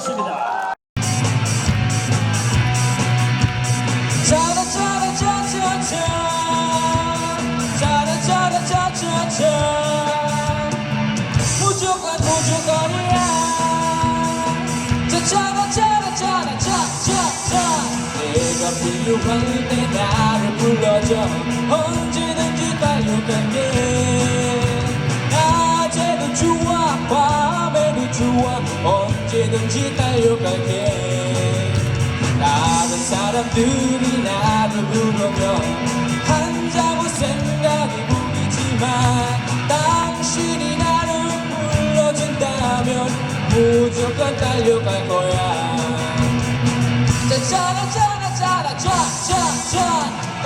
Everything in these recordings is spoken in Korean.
나왔습니다. 필요할 때 나를 불러줘 언제든지 달려갈게 낮에도 좋아 밤에도 좋아 언제든지 달려갈게. 다른 사람들이 나를 부르며 한자고 생각이 보이지만 당신이 나를 불러준다면 무조건 달려갈 거야. 짜자라 짜라 짜라 쫙쫙쫙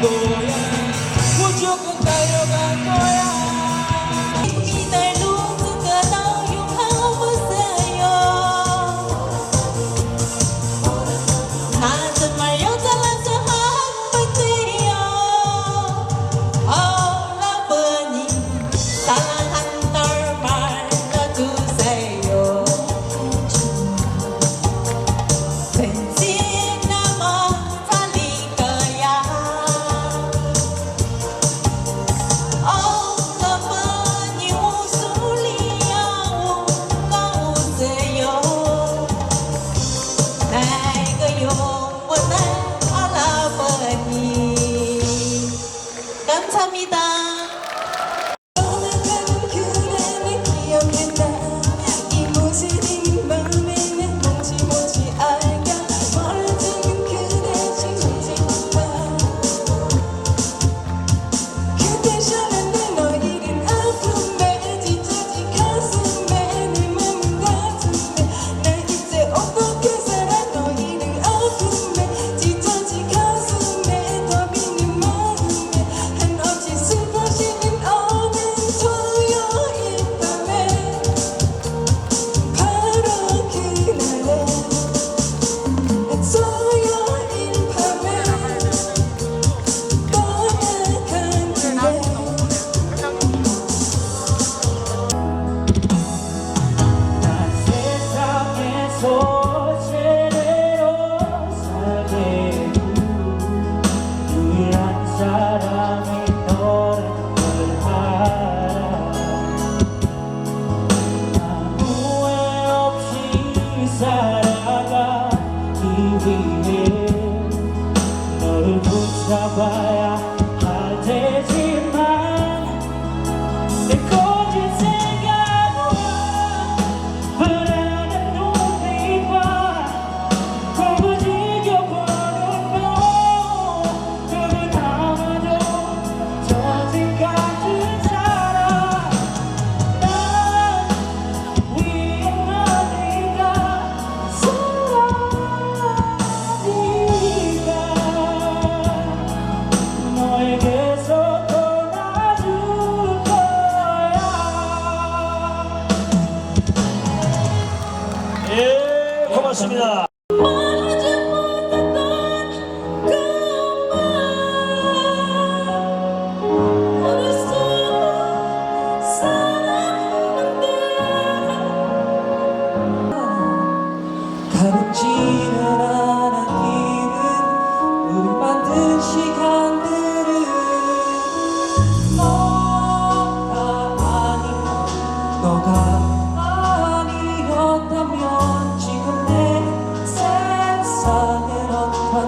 거야. 무조건 달려갈 거야. 감사합니다. 사람이 너를 알아. 아무 후회 없이 살아가기 위해 너를 붙잡아야 할 테지.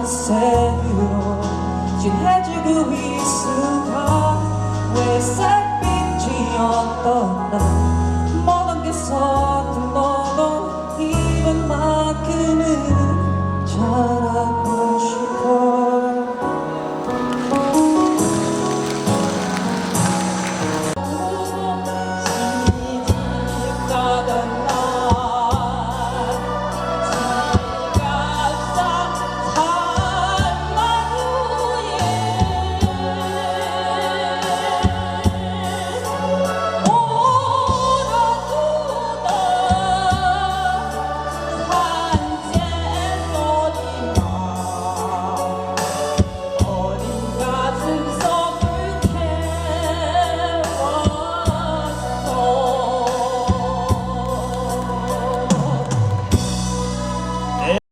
세요. 지내주고 있을까 왜 쌀빛이었던 나 모든 게 서툴러